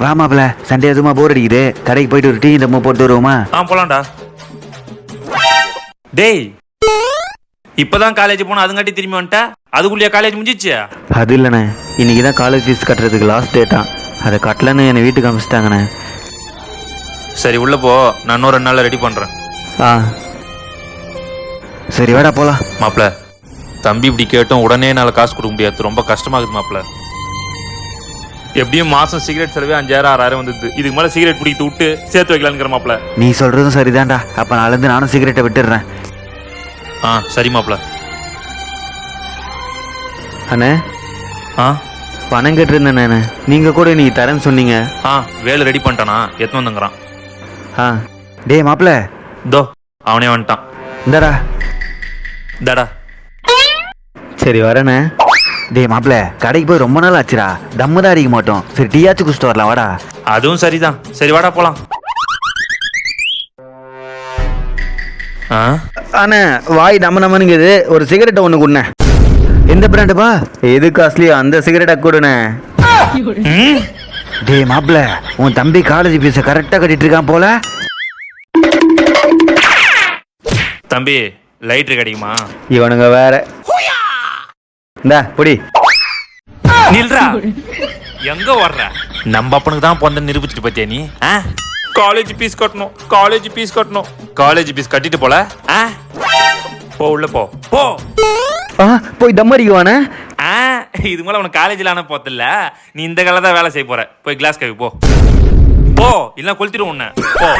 வா மாப்பிள சண்டே எதுவுமா போர் அடிக்குது? கடைக்கு போயிட்டு ஒரு டீ இந்த போட்டு வருவோமா? ஆ போலாம்டா. டேய் இப்பதான் காலேஜ் போனா அதுங்காட்டி திரும்பி வந்துட்ட? அதுக்குள்ளேயே காலேஜ் முடிஞ்சிச்சு அது இல்லைண்ணே. இன்னைக்கு தான் காலேஜ் ஃபீஸ் கட்டுறதுக்கு லாஸ்ட் டேட்டா அதை கட்டலன்னு என்னை வீட்டுக்கு அனுப்பிச்சிட்டாங்கண்ணே சரி உள்ள போ. நான் இன்னும் ரெண்டு நாள்ல ரெடி பண்றேன். ஆ. சரி வாடா போலாம். மாப்ள தம்பி இப்படி கேட்டும் உடனே என்னால காசு கொடுக்க முடியாது. ரொம்ப கஷ்டமாகுது மாப்ள எப்படியும் மாசம் சிகரெட் செலவே அஞ்சாயிரம் ஆறாயிரம் வந்தது. இதுக்கு மேல சிகரெட் பிடித்து விட்டு சேர்த்து வைக்கலாங்கிற மாப்ள நீ சொல்றதும் சரிதான்டா. அப்ப நாளிலிருந்து நானும் சிகரெட்டை விட்டுடுறேன். ஆ சரி மாப்ள அண்ணே? ஆ? பணம் கேட்டிருந்தேண்ணே நீங்க கூட நீ தரேன்னு சொன்னீங்க. ஆ வேலை ரெடி பண்ணிட்டானா? எத்தனை வந்துங்கிறான். ஆ. டேய் மாப்பிள. தோ அவனே வந்துட்டான். இந்தாடா. தடா சரி வரேண்ணே. டேய் மாப்பிள கடைக்கு போய் ரொம்ப நாள் ஆச்சுடா. தம்மு தான் அடிக்க மாட்டோம். சரி டீயாச்சும் குடிச்சிட்டு வரலாம் வாடா. அதுவும் சரிதான். சரி வாடா போலாம். ஆ? அண்ணே வாய் நம்ம நம்மனுங்குது ஒரு சிகரெட்டை ஒன்று கொடுண்ணே. எந்த பிராண்டுப்பா எது காஸ்ட்லியோ அந்த சிகரெட்டை கொடுண்ணே. டேய் மாப்பிள உன் தம்பி காலேஜ் ஃபீஸை கரெக்டாக கட்டிட்டு இருக்கான் போல. தம்பி லைட்ரு கிடைக்குமா? இவனுங்க வேற. இந்தா புடி. நில்றா. எங்க வர்ற நம்ம அப்பனுக்கு தான் பொந்த நிரூபிச்சுட்டு பத்தியா நீ? காலேஜ் ஃபீஸ் கட்டணும். காலேஜ் ஃபீஸ் கட்டணும். காலேஜ் ஃபீஸ் கட்டிட்டு போல? போ உள்ள போ. போ. ஆ போய் தம் அடிக்குவானே? ஆ இது மேல உனக்கு காலேஜில் ஆன போதில்ல நீ இந்த கால தான் வேலை செய்ய போற. போய் கிளாஸ் கவி போ. போ இல்லைன்னா கொளுத்திடும் உன்னை. போ.